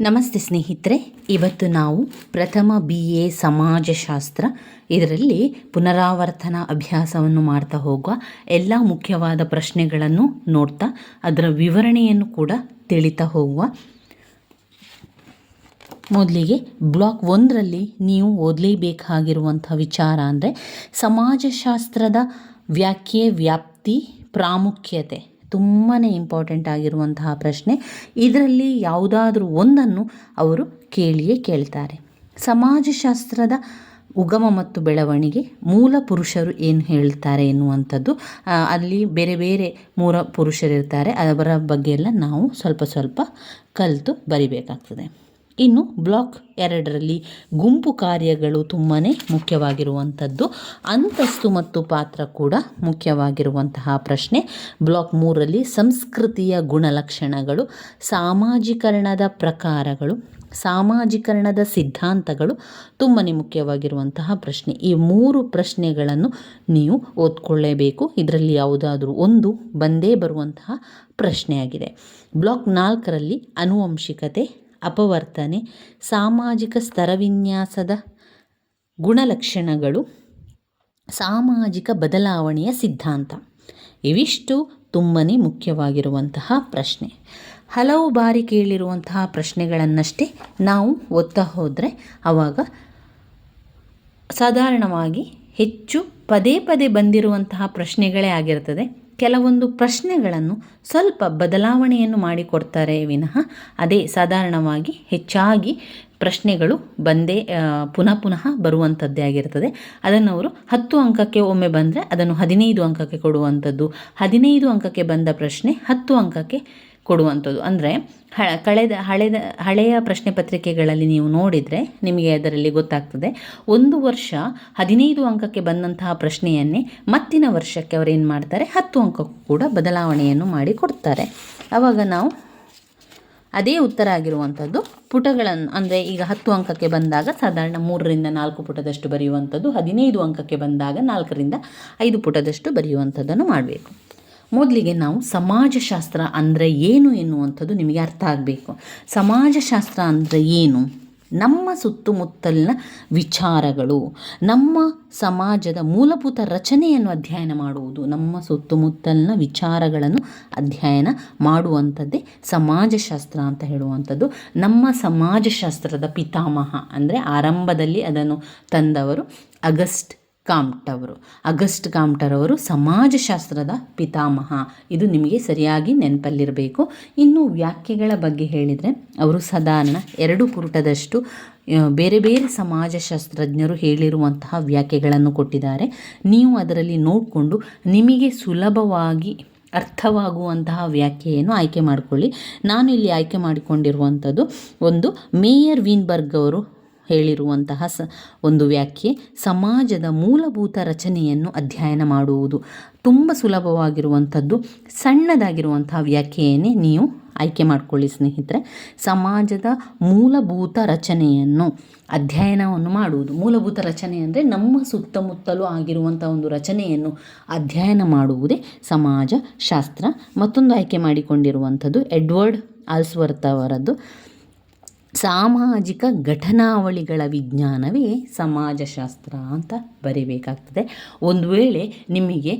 ನಮಸ್ತೆ ಸ್ನೇಹಿತರೆ, ಇವತ್ತು ನಾವು ಪ್ರಥಮ ಬಿ ಎ ಸಮಾಜಶಾಸ್ತ್ರ, ಇದರಲ್ಲಿ ಪುನರಾವರ್ತನ ಅಭ್ಯಾಸವನ್ನು ಮಾಡ್ತಾ ಹೋಗುವ ಎಲ್ಲ ಮುಖ್ಯವಾದ ಪ್ರಶ್ನೆಗಳನ್ನು ನೋಡ್ತಾ ಅದರ ವಿವರಣೆಯನ್ನು ಕೂಡ ತಿಳಿತಾ ಹೋಗುವ. ಮೊದಲಿಗೆ ಬ್ಲಾಕ್ ಒಂದರಲ್ಲಿ ನೀವು ಓದಲೇಬೇಕಾಗಿರುವಂಥ ವಿಚಾರ ಅಂದರೆ ಸಮಾಜಶಾಸ್ತ್ರದ ವ್ಯಾಖ್ಯೆ ವ್ಯಾಪ್ತಿ ಪ್ರಾಮುಖ್ಯತೆ. ತುಂಬಾ ಇಂಪಾರ್ಟೆಂಟ್ ಆಗಿರುವಂತಹ ಪ್ರಶ್ನೆ. ಇದರಲ್ಲಿ ಯಾವುದಾದ್ರೂ ಒಂದನ್ನು ಅವರು ಕೇಳಿಯೇ ಕೇಳ್ತಾರೆ. ಸಮಾಜಶಾಸ್ತ್ರದ ಉಗಮ ಮತ್ತು ಬೆಳವಣಿಗೆ ಮೂಲ ಪುರುಷರು ಏನು ಹೇಳ್ತಾರೆ ಎನ್ನುವಂಥದ್ದು. ಅಲ್ಲಿ ಬೇರೆ ಬೇರೆ ಮೂಲ ಪುರುಷರಿರ್ತಾರೆ. ಅದರ ಬಗ್ಗೆ ಎಲ್ಲ ನಾವು ಸ್ವಲ್ಪ ಸ್ವಲ್ಪ ಕಲಿತು ಬರಿಬೇಕಾಗ್ತದೆ. ಇನ್ನು ಬ್ಲಾಕ್ ಎರಡರಲ್ಲಿ ಗುಂಪು ಕಾರ್ಯಗಳು ತುಂಬಾ ಮುಖ್ಯವಾಗಿರುವಂಥದ್ದು. ಅಂತಸ್ತು ಮತ್ತು ಪಾತ್ರ ಕೂಡ ಮುಖ್ಯವಾಗಿರುವಂತಹ ಪ್ರಶ್ನೆ. ಬ್ಲಾಕ್ ಮೂರರಲ್ಲಿ ಸಂಸ್ಕೃತಿಯ ಗುಣಲಕ್ಷಣಗಳು, ಸಾಮಾಜೀಕರಣದ ಪ್ರಕಾರಗಳು, ಸಾಮಾಜೀಕರಣದ ಸಿದ್ಧಾಂತಗಳು ತುಂಬಾ ಮುಖ್ಯವಾಗಿರುವಂತಹ ಪ್ರಶ್ನೆ. ಈ ಮೂರು ಪ್ರಶ್ನೆಗಳನ್ನು ನೀವು ಓದ್ಕೊಳ್ಳೇಬೇಕು. ಇದರಲ್ಲಿ ಯಾವುದಾದ್ರೂ ಒಂದು ಬಂದೇ ಬರುವಂತಹ ಪ್ರಶ್ನೆಯಾಗಿದೆ. ಬ್ಲಾಕ್ ನಾಲ್ಕರಲ್ಲಿ ಅನುವಂಶಿಕತೆ ಅಪವರ್ತನೆ, ಸಾಮಾಜಿಕ ಸ್ತರವಿನ್ಯಾಸದ ಗುಣಲಕ್ಷಣಗಳು, ಸಾಮಾಜಿಕ ಬದಲಾವಣೆಯ ಸಿದ್ಧಾಂತ. ಇವಿಷ್ಟು ತುಂಬಾ ಮುಖ್ಯವಾಗಿರುವಂತಹ ಪ್ರಶ್ನೆ. ಹಲವು ಬಾರಿ ಕೇಳಿರುವಂತಹ ಪ್ರಶ್ನೆಗಳನ್ನಷ್ಟೇ ನಾವು ಓದ್ತಾ ಹೋದರೆ ಆವಾಗ ಸಾಧಾರಣವಾಗಿ ಹೆಚ್ಚು ಪದೇ ಪದೇ ಬಂದಿರುವಂತಹ ಪ್ರಶ್ನೆಗಳೇ ಆಗಿರ್ತದೆ. ಕೆಲವೊಂದು ಪ್ರಶ್ನೆಗಳನ್ನು ಸ್ವಲ್ಪ ಬದಲಾವಣೆಯನ್ನು ಮಾಡಿಕೊಡ್ತಾರೆ ವಿನಃ. ಅದೇ ಸಾಧಾರಣವಾಗಿ ಹೆಚ್ಚಾಗಿ ಪ್ರಶ್ನೆಗಳು ಬಂದೇ ಪುನಃ ಪುನಃ ಬರುವಂಥದ್ದೇ ಆಗಿರ್ತದೆ. ಅದನ್ನು ಅವರು ಹತ್ತು ಅಂಕಕ್ಕೆ ಒಮ್ಮೆ ಬಂದರೆ ಅದನ್ನು ಹದಿನೈದು ಅಂಕಕ್ಕೆ ಕೊಡುವಂಥದ್ದು. ಹದಿನೈದು ಅಂಕಕ್ಕೆ ಬಂದ ಪ್ರಶ್ನೆ ಹತ್ತು ಅಂಕಕ್ಕೆ ಕೊಡುವಂಥದ್ದು. ಅಂದರೆ ಹ, ಕಳೆದ, ಹಳೆದ, ಹಳೆಯ ಪ್ರಶ್ನೆ ಪತ್ರಿಕೆಗಳಲ್ಲಿ ನೀವು ನೋಡಿದರೆ ನಿಮಗೆ ಅದರಲ್ಲಿ ಗೊತ್ತಾಗ್ತದೆ. ಒಂದು ವರ್ಷ ಹದಿನೈದು ಅಂಕಕ್ಕೆ ಬಂದಂತಹ ಪ್ರಶ್ನೆಯನ್ನೇ ಮತ್ತಿನ ವರ್ಷಕ್ಕೆ ಅವರು ಏನು ಮಾಡ್ತಾರೆ? ಹತ್ತು ಅಂಕಕ್ಕೂ ಕೂಡ ಬದಲಾವಣೆಯನ್ನು ಮಾಡಿ ಕೊಡ್ತಾರೆ. ಆವಾಗ ನಾವು ಅದೇ ಉತ್ತರ ಆಗಿರುವಂಥದ್ದು. ಪುಟಗಳನ್ನು ಅಂದರೆ ಈಗ ಹತ್ತು ಅಂಕಕ್ಕೆ ಬಂದಾಗ ಸಾಧಾರಣ ಮೂರರಿಂದ ನಾಲ್ಕು ಪುಟದಷ್ಟು ಬರೆಯುವಂಥದ್ದು, ಹದಿನೈದು ಅಂಕಕ್ಕೆ ಬಂದಾಗ ನಾಲ್ಕರಿಂದ ಐದು ಪುಟದಷ್ಟು ಬರೆಯುವಂಥದ್ದನ್ನು ಮಾಡಬೇಕು. ಮೊದಲಿಗೆ ನಾವು ಸಮಾಜಶಾಸ್ತ್ರ ಅಂದರೆ ಏನು ಎನ್ನುವಂಥದ್ದು ನಿಮಗೆ ಅರ್ಥ ಆಗಬೇಕು. ಸಮಾಜಶಾಸ್ತ್ರ ಅಂದರೆ ಏನು? ನಮ್ಮ ಸುತ್ತಮುತ್ತಲಿನ ವಿಚಾರಗಳು, ನಮ್ಮ ಸಮಾಜದ ಮೂಲಭೂತ ರಚನೆಯನ್ನು ಅಧ್ಯಯನ ಮಾಡುವುದು, ನಮ್ಮ ಸುತ್ತಮುತ್ತಲಿನ ವಿಚಾರಗಳನ್ನು ಅಧ್ಯಯನ ಮಾಡುವಂಥದ್ದೇ ಸಮಾಜಶಾಸ್ತ್ರ ಅಂತ ಹೇಳುವಂಥದ್ದು. ನಮ್ಮ ಸಮಾಜಶಾಸ್ತ್ರದ ಪಿತಾಮಹ ಅಂದರೆ ಆರಂಭದಲ್ಲಿ ಅದನ್ನು ತಂದವರು ಅಗಸ್ಟ್ ಕಾಮ್ಟ್ ಅವರು ಅಗಸ್ಟ್ ಕಾಮ್ಟರ್ ಅವರು ಸಮಾಜಶಾಸ್ತ್ರದ ಪಿತಾಮಹ. ಇದು ನಿಮಗೆ ಸರಿಯಾಗಿ ನೆನಪಲ್ಲಿರಬೇಕು. ಇನ್ನು ವ್ಯಾಖ್ಯೆಗಳ ಬಗ್ಗೆ ಹೇಳಿದರೆ, ಅವರು ಸಾಧಾರಣ ಎರಡು ಕುರುಟದಷ್ಟು ಬೇರೆ ಬೇರೆ ಸಮಾಜಶಾಸ್ತ್ರಜ್ಞರು ಹೇಳಿರುವಂತಹ ವ್ಯಾಖ್ಯೆಗಳನ್ನು ಕೊಟ್ಟಿದ್ದಾರೆ. ನೀವು ಅದರಲ್ಲಿ ನೋಡಿಕೊಂಡು ನಿಮಗೆ ಸುಲಭವಾಗಿ ಅರ್ಥವಾಗುವಂತಹ ವ್ಯಾಖ್ಯೆಯನ್ನು ಆಯ್ಕೆ ಮಾಡಿಕೊಳ್ಳಿ. ನಾನು ಇಲ್ಲಿ ಆಯ್ಕೆ ಮಾಡಿಕೊಂಡಿರುವಂಥದ್ದು ಒಂದು ಮೇಯರ್ ವೀನ್ಬರ್ಗ್ ಅವರು ಹೇಳಿರುವಂತಹ ಸ ಒಂದು ವ್ಯಾಖ್ಯೆ, ಸಮಾಜದ ಮೂಲಭೂತ ರಚನೆಯನ್ನು ಅಧ್ಯಯನ ಮಾಡುವುದು. ತುಂಬ ಸುಲಭವಾಗಿರುವಂಥದ್ದು, ಸಣ್ಣದಾಗಿರುವಂತಹ ವ್ಯಾಖ್ಯೆಯನ್ನೇ ನೀವು ಆಯ್ಕೆ ಮಾಡಿಕೊಳ್ಳಿ ಸ್ನೇಹಿತರೆ. ಸಮಾಜದ ಮೂಲಭೂತ ರಚನೆಯನ್ನು ಅಧ್ಯಯನವನ್ನು ಮಾಡುವುದು. ಮೂಲಭೂತ ರಚನೆ ಅಂದರೆ ನಮ್ಮ ಸುತ್ತಮುತ್ತಲೂ ಆಗಿರುವಂಥ ಒಂದು ರಚನೆಯನ್ನು ಅಧ್ಯಯನ ಮಾಡುವುದೇ ಸಮಾಜ, ಶಾಸ್ತ್ರ ಮತ್ತೊಂದು ಆಯ್ಕೆ ಮಾಡಿಕೊಂಡಿರುವಂಥದ್ದು ಎಡ್ವರ್ಡ್ ಆಲ್ಸ್ವರ್ತ್ ಅವರದ್ದು. ಸಾಮಾಜಿಕ ಘಟನಾವಳಿಗಳ ವಿಜ್ಞಾನವೇ ಸಮಾಜಶಾಸ್ತ್ರ ಅಂತ ಬರೀಬೇಕಾಗ್ತದೆ. ಒಂದು ವೇಳೆ ನಿಮಗೆ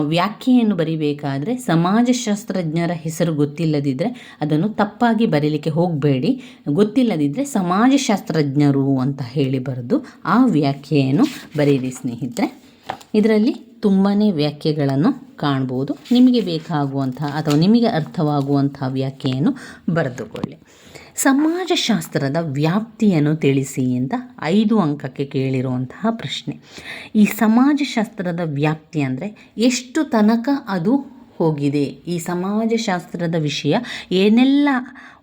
ವ್ಯಾಖ್ಯೆಯನ್ನು ಬರಿಬೇಕಾದರೆ ಸಮಾಜಶಾಸ್ತ್ರಜ್ಞರ ಹೆಸರು ಗೊತ್ತಿಲ್ಲದಿದ್ದರೆ ಅದನ್ನು ತಪ್ಪಾಗಿ ಬರೀಲಿಕ್ಕೆ ಹೋಗಬೇಡಿ. ಗೊತ್ತಿಲ್ಲದಿದ್ದರೆ ಸಮಾಜಶಾಸ್ತ್ರಜ್ಞರು ಅಂತ ಹೇಳಿ ಬರೆದು ಆ ವ್ಯಾಖ್ಯೆಯನ್ನು ಬರೀರಿ ಸ್ನೇಹಿತರೆ. ಇದರಲ್ಲಿ ತುಂಬಾ ವ್ಯಾಖ್ಯೆಗಳನ್ನು ಕಾಣ್ಬೋದು. ನಿಮಗೆ ಬೇಕಾಗುವಂತಹ ಅಥವಾ ನಿಮಗೆ ಅರ್ಥವಾಗುವಂಥ ವ್ಯಾಖ್ಯೆಯನ್ನು ಬರೆದುಕೊಳ್ಳಿ. ಸಮಾಜಶಾಸ್ತ್ರದ ವ್ಯಾಪ್ತಿಯನ್ನು ತಿಳಿಸಿ ಅಂತ ಐದು ಅಂಕಕ್ಕೆ ಕೇಳಿರುವಂತಹ ಪ್ರಶ್ನೆ. ಈ ಸಮಾಜಶಾಸ್ತ್ರದ ವ್ಯಾಪ್ತಿ ಅಂದರೆ ಎಷ್ಟು ತನಕ ಅದು ಹೋಗಿದೆ? ಈ ಸಮಾಜಶಾಸ್ತ್ರದ ವಿಷಯ ಏನೆಲ್ಲ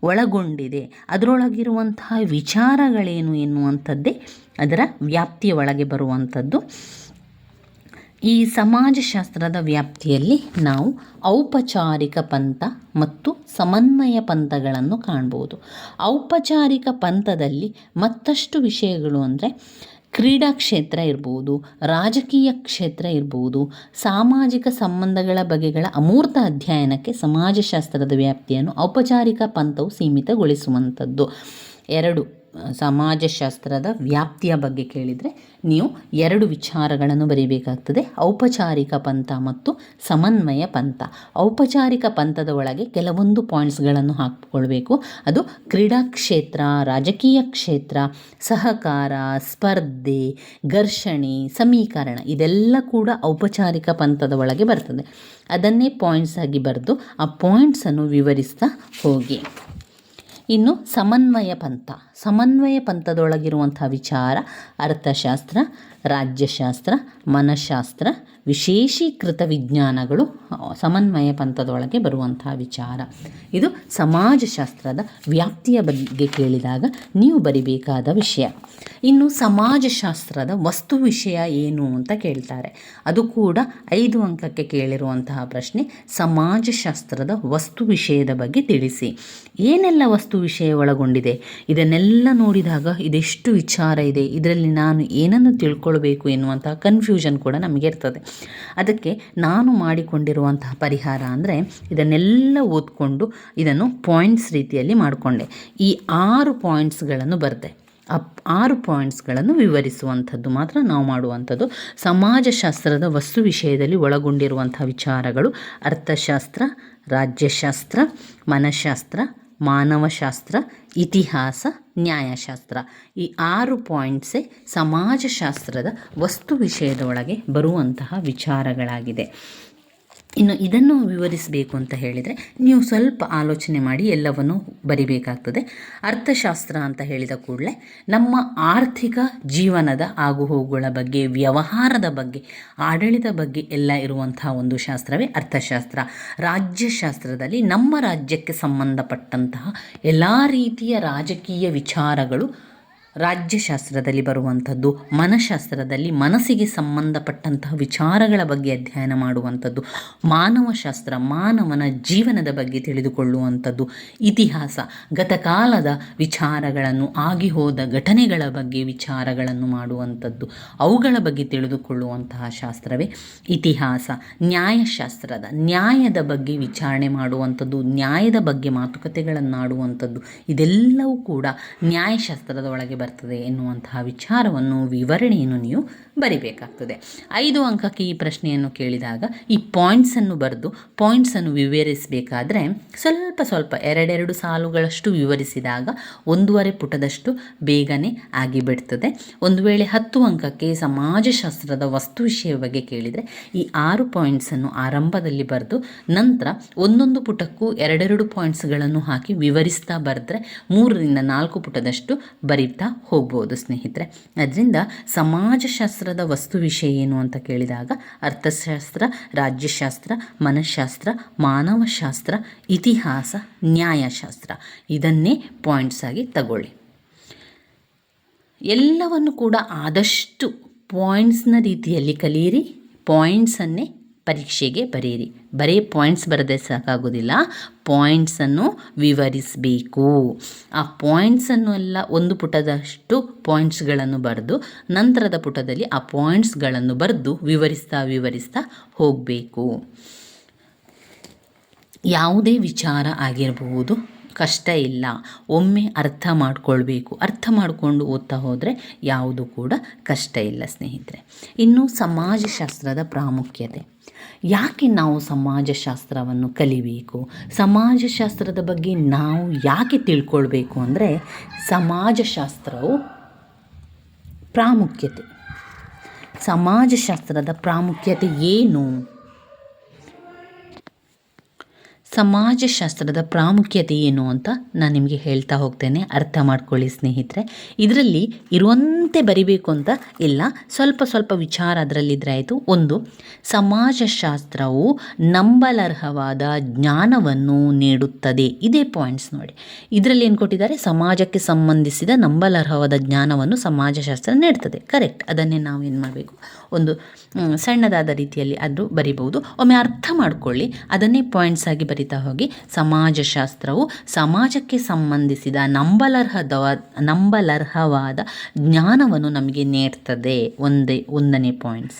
ಒಳಗೊಂಡಿದೆ? ಅದರೊಳಗಿರುವಂತಹ ವಿಚಾರಗಳೇನು ಎನ್ನುವಂಥದ್ದೇ ಅದರ ವ್ಯಾಪ್ತಿಯ ಒಳಗೆ ಬರುವಂಥದ್ದು. ಈ ಸಮಾಜಶಾಸ್ತ್ರದ ವ್ಯಾಪ್ತಿಯಲ್ಲಿ ನಾವು ಔಪಚಾರಿಕ ಪಂಥ ಮತ್ತು ಸಮನ್ವಯ ಪಂಥಗಳನ್ನು ಕಾಣ್ಬೋದು. ಔಪಚಾರಿಕ ಪಂಥದಲ್ಲಿ ಮತ್ತಷ್ಟು ವಿಷಯಗಳು ಅಂದರೆ ಕ್ರೀಡಾ ಕ್ಷೇತ್ರ ಇರ್ಬೋದು, ರಾಜಕೀಯ ಕ್ಷೇತ್ರ ಇರ್ಬೋದು, ಸಾಮಾಜಿಕ ಸಂಬಂಧಗಳ ಬಗೆಗಳ ಅಮೂರ್ತ ಅಧ್ಯಯನಕ್ಕೆ ಸಮಾಜಶಾಸ್ತ್ರದ ವ್ಯಾಪ್ತಿಯನ್ನು ಔಪಚಾರಿಕ ಪಂಥವು ಸೀಮಿತಗೊಳಿಸುವಂಥದ್ದು. ಎರಡು ಸಮಾಜಶಾಸ್ತ್ರದ ವ್ಯಾಪ್ತಿಯ ಬಗ್ಗೆ ಕೇಳಿದರೆ ನೀವು ಎರಡು ವಿಚಾರಗಳನ್ನು ಬರೀಬೇಕಾಗ್ತದೆ. ಔಪಚಾರಿಕ ಪಂಥ ಮತ್ತು ಸಮನ್ವಯ ಪಂಥ. ಔಪಚಾರಿಕ ಪಂಥದ ಒಳಗೆ ಕೆಲವೊಂದು ಪಾಯಿಂಟ್ಸ್ಗಳನ್ನು ಹಾಕಿಕೊಳ್ಬೇಕು. ಅದು ಕ್ರೀಡಾ ಕ್ಷೇತ್ರ, ರಾಜಕೀಯ ಕ್ಷೇತ್ರ, ಸಹಕಾರ, ಸ್ಪರ್ಧೆ, ಘರ್ಷಣೆ, ಸಮೀಕರಣ ಇದೆಲ್ಲ ಕೂಡ ಔಪಚಾರಿಕ ಪಂಥದ ಒಳಗೆ ಬರ್ತದೆ. ಅದನ್ನೇ ಪಾಯಿಂಟ್ಸ್ ಆಗಿ ಬರೆದು ಆ ಪಾಯಿಂಟ್ಸನ್ನು ವಿವರಿಸ್ತಾ ಹೋಗಿ. ಇನ್ನು ಸಮನ್ವಯ ಪಂಥ. ಸಮನ್ವಯ ಪಂಥದೊಳಗಿರುವಂಥ ವಿಚಾರ, ಅರ್ಥಶಾಸ್ತ್ರ, ರಾಜ್ಯಶಾಸ್ತ್ರ, ಮನಃಶಾಸ್ತ್ರ, ವಿಶೇಷೀಕೃತ ವಿಜ್ಞಾನಗಳು ಸಮನ್ವಯ ಪಂಥದೊಳಗೆ ಬರುವಂಥ ವಿಚಾರ. ಇದು ಸಮಾಜಶಾಸ್ತ್ರದ ವ್ಯಾಪ್ತಿಯ ಬಗ್ಗೆ ಕೇಳಿದಾಗ ನೀವು ಬರಿಬೇಕಾದ ವಿಷಯ. ಇನ್ನು ಸಮಾಜಶಾಸ್ತ್ರದ ವಸ್ತು ವಿಷಯ ಏನು ಅಂತ ಕೇಳ್ತಾರೆ. ಅದು ಕೂಡ ಐದು ಅಂಕಕ್ಕೆ ಕೇಳಿರುವಂತಹ ಪ್ರಶ್ನೆ, ಸಮಾಜಶಾಸ್ತ್ರದ ವಸ್ತು ವಿಷಯದ ಬಗ್ಗೆ ತಿಳಿಸಿ. ಏನೆಲ್ಲ ವಸ್ತು ವಿಷಯ ಒಳಗೊಂಡಿದೆ? ಇದನ್ನೆಲ್ಲ ನೋಡಿದಾಗ ಇದೆಷ್ಟು ವಿಚಾರ ಇದೆ. ಇದರಲ್ಲಿ ನಾನು ಏನನ್ನು ತಿಳ್ಕೊಳ್ಬೇಕು ಎನ್ನುವಂತಹ ಕನ್ಫ್ಯೂಷನ್ ಕೂಡ ನಮಗೆ ಇರ್ತದೆ. ಅದಕ್ಕೆ ನಾನು ಮಾಡಿಕೊಂಡಿರುವಂತಹ ಪರಿಹಾರ ಅಂದರೆ ಇದನ್ನೆಲ್ಲ ಓದ್ಕೊಂಡು ಇದನ್ನು ಪಾಯಿಂಟ್ಸ್ ರೀತಿಯಲ್ಲಿ ಮಾಡಿಕೊಂಡೆ. ಈ ಆರು ಪಾಯಿಂಟ್ಸ್ಗಳನ್ನು ಬರೆದೆ. ಅಪ್ ಆರು ಪಾಯಿಂಟ್ಸ್ಗಳನ್ನು ವಿವರಿಸುವಂಥದ್ದು ಮಾತ್ರ ನಾವು ಮಾಡುವಂಥದ್ದು. ಸಮಾಜಶಾಸ್ತ್ರದ ವಸ್ತು ವಿಷಯದಲ್ಲಿ ಒಳಗೊಂಡಿರುವಂಥ ವಿಚಾರಗಳು ಅರ್ಥಶಾಸ್ತ್ರ, ರಾಜ್ಯಶಾಸ್ತ್ರ, ಮನಃಶಾಸ್ತ್ರ ಮಾನವಶಾಸ್ತ್ರ ಇತಿಹಾಸ ನ್ಯಾಯಶಾಸ್ತ್ರ ಈ ಆರು ಪಾಯಿಂಟ್ಸೇ ಸಮಾಜಶಾಸ್ತ್ರದ ವಸ್ತು ವಿಷಯದೊಳಗೆ ಬರುವಂತಹ ವಿಚಾರಗಳಾಗಿದೆ. ಇನ್ನು ಇದನ್ನು ವಿವರಿಸಬೇಕು ಅಂತ ಹೇಳಿದರೆ ನೀವು ಸ್ವಲ್ಪ ಆಲೋಚನೆ ಮಾಡಿ ಎಲ್ಲವನ್ನು ಬರಿಬೇಕಾಗ್ತದೆ. ಅರ್ಥಶಾಸ್ತ್ರ ಅಂತ ಹೇಳಿದ ಕೂಡಲೇ ನಮ್ಮ ಆರ್ಥಿಕ ಜೀವನದ ಆಗುಹೋಗುಗಳ ಬಗ್ಗೆ, ವ್ಯವಹಾರದ ಬಗ್ಗೆ ಆಡಳಿತ ಬಗ್ಗೆ ಎಲ್ಲ ಇರುವಂತಹ ಒಂದು ಶಾಸ್ತ್ರವೇ ಅರ್ಥಶಾಸ್ತ್ರ. ರಾಜ್ಯಶಾಸ್ತ್ರದಲ್ಲಿ ನಮ್ಮ ರಾಜ್ಯಕ್ಕೆ ಸಂಬಂಧಪಟ್ಟಂತಹ ಎಲ್ಲ ರೀತಿಯ ರಾಜಕೀಯ ವಿಚಾರಗಳು ರಾಜ್ಯಶಾಸ್ತ್ರದಲ್ಲಿ ಬರುವಂಥದ್ದು, ಮನಃಶಾಸ್ತ್ರದಲ್ಲಿ ಮನಸ್ಸಿಗೆ ಸಂಬಂಧಪಟ್ಟಂತಹ ವಿಚಾರಗಳ ಬಗ್ಗೆ ಅಧ್ಯಯನ ಮಾಡುವಂಥದ್ದು, ಮಾನವಶಾಸ್ತ್ರ, ಮಾನವನ ಜೀವನದ ಬಗ್ಗೆ ತಿಳಿದುಕೊಳ್ಳುವಂಥದ್ದು, ಇತಿಹಾಸ, ಗತಕಾಲದ ವಿಚಾರಗಳನ್ನು ಆಗಿ ಹೋದ ಘಟನೆಗಳ ಬಗ್ಗೆ ವಿಚಾರಗಳನ್ನು ಮಾಡುವಂಥದ್ದು, ಅವುಗಳ ಬಗ್ಗೆ ತಿಳಿದುಕೊಳ್ಳುವಂತಹ ಶಾಸ್ತ್ರವೇ ಇತಿಹಾಸ. ನ್ಯಾಯಶಾಸ್ತ್ರದ, ನ್ಯಾಯದ ಬಗ್ಗೆ ವಿಚಾರಣೆ ಮಾಡುವಂಥದ್ದು, ನ್ಯಾಯದ ಬಗ್ಗೆ ಮಾತುಕತೆಗಳನ್ನಾಡುವಂಥದ್ದು, ಇದೆಲ್ಲವೂ ಕೂಡ ನ್ಯಾಯಶಾಸ್ತ್ರದ ಒಳಗೆ ಬರ್ತದೆ ಎನ್ನುವಂತಹ ವಿಚಾರವನ್ನು, ವಿವರಣೆಯನ್ನು ನೀವು ಬರಿಬೇಕಾಗ್ತದೆ. ಐದು ಅಂಕಕ್ಕೆ ಈ ಪ್ರಶ್ನೆಯನ್ನು ಕೇಳಿದಾಗ ಈ ಪಾಯಿಂಟ್ಸನ್ನು ಬರೆದು ಪಾಯಿಂಟ್ಸನ್ನು ವಿವರಿಸಬೇಕಾದ್ರೆ ಸ್ವಲ್ಪ ಸ್ವಲ್ಪ ಎರಡೆರಡು ಸಾಲುಗಳಷ್ಟು ವಿವರಿಸಿದಾಗ ಒಂದೂವರೆ ಪುಟದಷ್ಟು ಬೇಗನೆ ಆಗಿಬಿಡ್ತದೆ ಒಂದು ವೇಳೆ ಹತ್ತು ಅಂಕಕ್ಕೆ ಸಮಾಜಶಾಸ್ತ್ರದ ವಸ್ತು ವಿಷಯ ಬಗ್ಗೆ ಕೇಳಿದರೆ ಈ ಆರು ಪಾಯಿಂಟ್ಸನ್ನು ಆರಂಭದಲ್ಲಿ ಬರೆದು, ನಂತರ ಒಂದೊಂದು ಪುಟಕ್ಕೂ ಎರಡೆರಡು ಪಾಯಿಂಟ್ಸ್ಗಳನ್ನು ಹಾಕಿ ವಿವರಿಸ್ತಾ ಬರೆದ್ರೆ ಮೂರರಿಂದ ನಾಲ್ಕು ಪುಟದಷ್ಟು ಬರೀತಾ ಹೋಗ್ಬೋದು, ಸ್ನೇಹಿತರೆ. ಅದರಿಂದ ಸಮಾಜಶಾಸ್ತ್ರದ ವಸ್ತು ವಿಷಯ ಏನು ಅಂತ ಕೇಳಿದಾಗ, ಅರ್ಥಶಾಸ್ತ್ರ, ರಾಜ್ಯಶಾಸ್ತ್ರ, ಮನಃಶಾಸ್ತ್ರ, ಮಾನವಶಾಸ್ತ್ರ, ಇತಿಹಾಸ, ನ್ಯಾಯಶಾಸ್ತ್ರ ಇದನ್ನೇ ಪಾಯಿಂಟ್ಸ್ ಆಗಿ ತಗೊಳ್ಳಿ. ಎಲ್ಲವನ್ನು ಕೂಡ ಆದಷ್ಟು ಪಾಯಿಂಟ್ಸ್ನ ರೀತಿಯಲ್ಲಿ ಕಲಿಯಿರಿ. ಪಾಯಿಂಟ್ಸನ್ನೇ ಪರೀಕ್ಷೆಗೆ ಬರೆಯಿರಿ. ಬರೀ ಪಾಯಿಂಟ್ಸ್ ಬರದೆ ಸಾಕಾಗೋದಿಲ್ಲ. ಪಾಯಿಂಟ್ಸನ್ನು ವಿವರಿಸಬೇಕು. ಆ ಪಾಯಿಂಟ್ಸನ್ನು ಎಲ್ಲ ಒಂದು ಪುಟದಷ್ಟು ಪಾಯಿಂಟ್ಸ್ಗಳನ್ನು ಬರೆದು, ನಂತರದ ಪುಟದಲ್ಲಿ ಆ ಪಾಯಿಂಟ್ಸ್ಗಳನ್ನು ಬರೆದು ವಿವರಿಸ್ತಾ ವಿವರಿಸ್ತಾ ಹೋಗಬೇಕು. ಯಾವುದೇ ವಿಚಾರ ಆಗಿರಬಹುದು ಕಷ್ಟ ಇಲ್ಲ. ಒಮ್ಮೆ ಅರ್ಥ ಮಾಡಿಕೊಳ್ಬೇಕು. ಅರ್ಥ ಮಾಡಿಕೊಂಡು ಓದ್ತಾ ಹೋದರೆ ಯಾವುದು ಕೂಡ ಕಷ್ಟ ಇಲ್ಲ ಸ್ನೇಹಿತರೆ. ಇನ್ನು ಸಮಾಜಶಾಸ್ತ್ರದ ಪ್ರಾಮುಖ್ಯತೆ. ಯಾಕೆ ನಾವು ಸಮಾಜಶಾಸ್ತ್ರವನ್ನು ಕಲಿಬೇಕು? ಸಮಾಜಶಾಸ್ತ್ರದ ಬಗ್ಗೆ ನಾವು ಯಾಕೆ ತಿಳ್ಕೊಳ್ಬೇಕು ಅಂದರೆ ಸಮಾಜಶಾಸ್ತ್ರವು ಪ್ರಾಮುಖ್ಯತೆ. ಸಮಾಜಶಾಸ್ತ್ರದ ಪ್ರಾಮುಖ್ಯತೆ ಏನು? ಸಮಾಜಶಾಸ್ತ್ರದ ಪ್ರಾಮುಖ್ಯತೆ ಏನು ಅಂತ ನಾನು ನಿಮಗೆ ಹೇಳ್ತಾ ಹೋಗ್ತೇನೆ. ಅರ್ಥ ಮಾಡ್ಕೊಳ್ಳಿ ಸ್ನೇಹಿತರೆ. ಇದರಲ್ಲಿ ಇರುವಂತೆ ಬರಿಬೇಕು ಅಂತ ಇಲ್ಲ, ಸ್ವಲ್ಪ ಸ್ವಲ್ಪ ವಿಚಾರ ಅದರಲ್ಲಿದ್ದರೆ ಆಯಿತು. ಒಂದು, ಸಮಾಜಶಾಸ್ತ್ರವು ನಂಬಲರ್ಹವಾದ ಜ್ಞಾನವನ್ನು ನೀಡುತ್ತದೆ. ಇದೇ ಪಾಯಿಂಟ್ಸ್ ನೋಡಿ. ಇದರಲ್ಲಿ ಏನು ಕೊಟ್ಟಿದ್ದಾರೆ? ಸಮಾಜಕ್ಕೆ ಸಂಬಂಧಿಸಿದ ನಂಬಲರ್ಹವಾದ ಜ್ಞಾನವನ್ನು ಸಮಾಜಶಾಸ್ತ್ರ ನೀಡ್ತದೆ. ಕರೆಕ್ಟ್ ಅದನ್ನೇ ನಾವು ಏನು ಮಾಡಬೇಕು? ಒಂದು ಸಣ್ಣದಾದ ರೀತಿಯಲ್ಲಿ ಅದು ಬರಿಬಹುದು. ಒಮ್ಮೆ ಅರ್ಥ ಮಾಡಿಕೊಳ್ಳಿ. ಅದನ್ನೇ ಪಾಯಿಂಟ್ಸ್ ಆಗಿ ಬರಿತಾ ಹೋಗಿ. ಸಮಾಜಶಾಸ್ತ್ರವು ಸಮಾಜಕ್ಕೆ ಸಂಬಂಧಿಸಿದ ನಂಬಲರ್ಹದ ನಂಬಲರ್ಹವಾದ ಜ್ಞಾನ ಜ್ಞಾನವನ್ನು ನಮಗೆ ನೀಡ್ತದೆ. ಒಂದೇ, ಒಂದನೇ ಪಾಯಿಂಟ್ಸ್